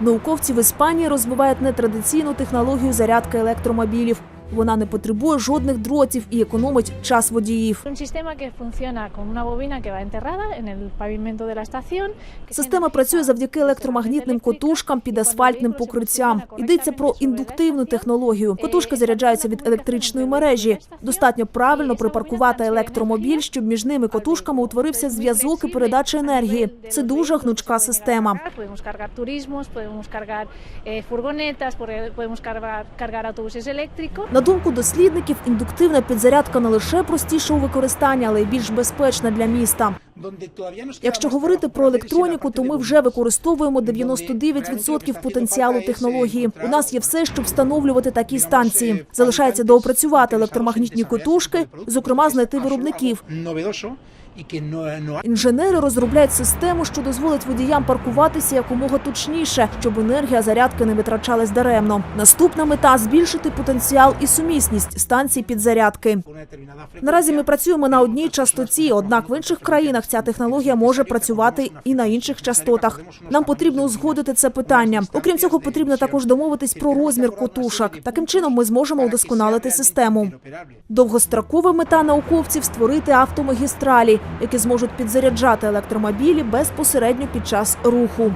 Науковці в Іспанії розвивають нетрадиційну технологію зарядки електромобілів. Вона не потребує жодних дротів і економить час водіїв. Система працює завдяки електромагнітним котушкам під асфальтним покриттям. Йдеться про індуктивну технологію. Котушки заряджаються від електричної мережі. Достатньо правильно припаркувати електромобіль, щоб між ними котушками утворився зв'язок і передача енергії. Це дуже гнучка система. На думку дослідників, індуктивна підзарядка не лише простіша у використанні, але й більш безпечна для міста. Якщо говорити про електроніку, то ми вже використовуємо 99% потенціалу технології. У нас є все, щоб встановлювати такі станції. Залишається доопрацювати електромагнітні котушки, зокрема знайти виробників. Інженери розробляють систему, що дозволить водіям паркуватися якомога точніше, щоб енергія зарядки не витрачалась даремно. Наступна мета збільшити потенціал і сумісність станцій підзарядки. Наразі ми працюємо на одній частоті, однак в інших країнах ця технологія може працювати і на інших частотах. Нам потрібно узгодити це питання. Окрім цього, потрібно також домовитись про розмір котушок. Таким чином, ми зможемо удосконалити систему. Довгострокова мета науковців створити автомагістралі, які зможуть підзаряджати електромобілі безпосередньо під час руху.